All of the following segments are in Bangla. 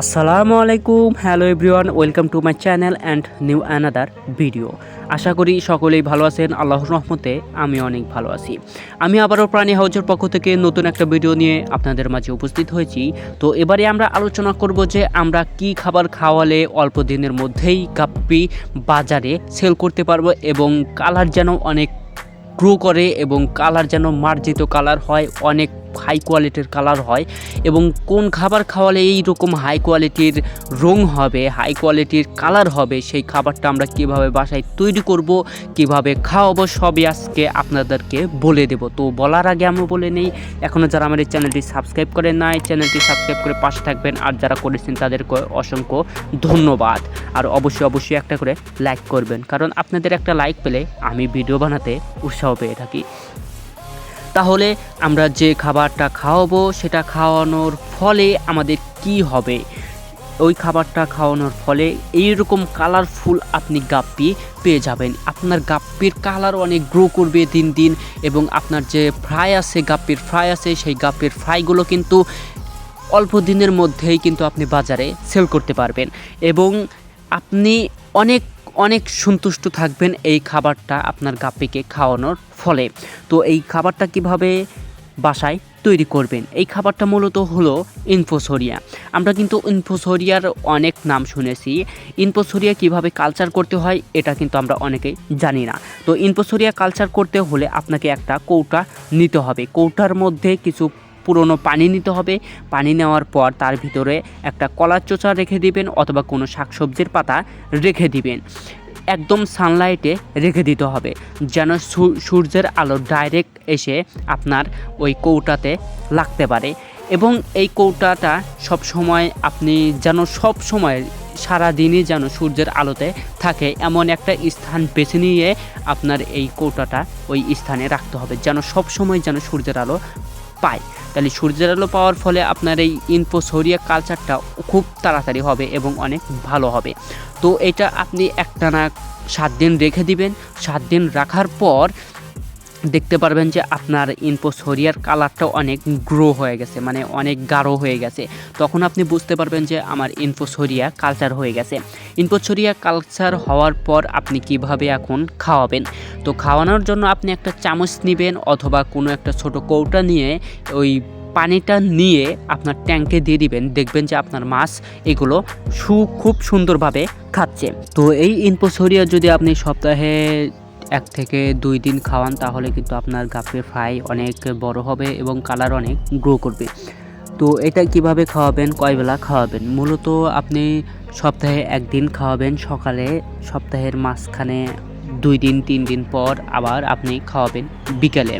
আসসালামু আলাইকুম, hello everyone, welcome to my channel and new another video. আশা করি সকলেই ভালো আছেন, আল্লাহর রহমতে আমি অনেক ভালো আছি। আমি আবারও প্রাণী হাউজের পক্ষ থেকে নতুন একটা ভিডিও নিয়ে আপনাদের মাঝে উপস্থিত হয়েছি। তো এবারে আমরা আলোচনা করব যে আমরা কি খাবার খাওয়ালে অল্প দিনের মধ্যেই কাপ্পি বাজারে সেল করতে পারব এবং কালার যেন অনেক গ্রো করে এবং কালার যেন মার্জিত কালার হয়, অনেক হাই কোয়ালিটির কালার হয় এবং কোন খাবার খাওয়ালে এই রকম হাই কোয়ালিটির রং হবে হাই কোয়ালিটির কালার হবে, সেই খাবারটা আমরা কীভাবে বাসায় তৈরি করব, কীভাবে খাওয়াবো, সবই আজকে আপনাদেরকে বলে দেব। তো বলার আগে আমরা বলে নেই এখনও যারা এই চ্যানেলটি সাবস্ক্রাইব করেন নাই, চ্যানেলটি সাবস্ক্রাইব করে পাশে থাকবেন আর যারা করেছেন তাদেরকে অসংখ্য ধন্যবাদ। আর অবশ্যই অবশ্যই একটা করে লাইক করবেন, কারণ আপনাদের একটা লাইক পেলে আমি ভিডিও বানাতে উৎসাহ পেয়ে থাকি। তাহলে আমরা যে খাবারটা খাওয়াবো সেটা খাওয়ানোর ফলে আমাদের কি হবে? ওই খাবারটা খাওয়ানোর ফলে এইরকম কালারফুল আপনি গাপ্পি পেয়ে যাবেন। আপনার গাপ্পির কালার অনেক গ্রো করবে দিন দিন এবং আপনার যে ফ্রাই আছে, গাপ্পির ফ্রাই আছে, সেই গাপ্পির ফ্রাইগুলো কিন্তু অল্প দিনের মধ্যেই কিন্তু আপনি বাজারে সেল করতে পারবেন। এবং আপনি অনেক অনেক সন্তুষ্ট থাকবেন এই খাবারটা আপনার গাপ্পিকে খাওয়ানোর ফলে। তো এই খাবারটা কীভাবে বাসায় তৈরি করবেন? এই খাবারটা মূলত হলো ইনফোসোরিয়া। আমরা কিন্তু ইনফোসোরিয়ার অনেক নাম শুনেছি। ইনফোসোরিয়া কীভাবে কালচার করতে হয়, এটা কিন্তু আমরা অনেকেই জানি না। তো ইনফোসোরিয়া কালচার করতে হলে আপনাকে একটা কৌটা নিতে হবে। কৌটার মধ্যে কিছু পুরনো পানি নিতে হবে। পানি নেওয়ার পর তার ভিতরে একটা কলার চোচা রেখে দিবেন অথবা কোনো শাকসবজির পাতা রেখে দিবেন। একদম সানলাইটে রেখে দিতে হবে। যেন সূর্যের আলো ডাইরেক্ট এসে আপনার ওই কৌটাতে লাগতে পারে। এবং এই কৌটাটা সব সময় আপনি যেন সব সময় সারা দিনই যেন সূর্যের আলোতে থাকে, এমন একটা স্থান বেছে নিয়ে আপনার এই কৌটাটা ওই স্থানে রাখতে হবে। যেন সব সময় যেন সূর্যের আলো পায়। তাহলে সূর্যের আলো পাওয়ার ফলে আপনার এই ইনফোসোরিয়া কালচারটা খুব তাড়াতাড়ি হবে এবং অনেক ভালো হবে। তো এটা আপনি একটানা সাত দিন রেখে দিবেন। সাত দিন রাখার পর দেখতে পারবেন যে আপনার ইনফোসোরিয়ার কালারটা অনেক গ্রো হয়ে গেছে মানে অনেক গাঢ় হয়ে গেছে। তখন আপনি বুঝতে পারবেন যে আমার ইনফোসোরিয়া কালচার হয়ে গেছে। ইনফোসোরিয়া কালচার হওয়ার পর আপনি কীভাবে এখন খাওয়াবেন? তো খাওয়ানোর জন্য আপনি একটা চামচ নেবেন অথবা কোনো একটা ছোট কৌটা নিয়ে ওই পানিটা নিয়ে আপনার ট্যাঙ্কে দিয়ে দিবেন। দেখবেন যে আপনার মাছ এগুলো সু, খুব সুন্দরভাবে খাচ্ছে। তো এই ইনপোসোরিয়া যদি আপনি সপ্তাহে এক থেকে দুই দিন খাওয়ান, তাহলে কিন্তু আপনার গাপের ফ্রাই অনেক বড় হবে এবং কালার অনেক গ্রো করবে। তো এটা কীভাবে খাওয়াবেন, কয় বেলা খাওয়াবেন? মূলত আপনি সপ্তাহে একদিন খাওয়াবেন, সকালে সপ্তাহের মাঝখানে দুই দিন, তিন দিন পর আবার আপনি খাওয়াবেন বিকেলে।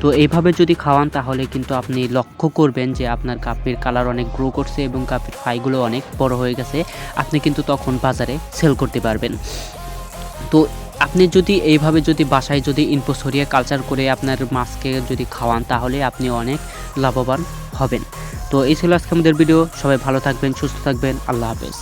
তো এইভাবে যদি খাওয়ান, তাহলে কিন্তু আপনি লক্ষ্য করবেন যে আপনার কাপের কালার অনেক গ্রো করছে এবং কাপের ফ্রাইগুলো অনেক বড় হয়ে গেছে। আপনি কিন্তু তখন বাজারে সেল করতে পারবেন। তো আপনি যদি এইভাবে যদি বাসায় যদি ইনপোসরিয়া কালচার করে আপনার মাছকে যদি খাওয়ান, তাহলে আপনি অনেক লাভবান হবেন। তো এই ছিল আজকে আমাদের ভিডিও সবাই ভালো থাকবেন, সুস্থ থাকবেন। আল্লাহ হাফেজ।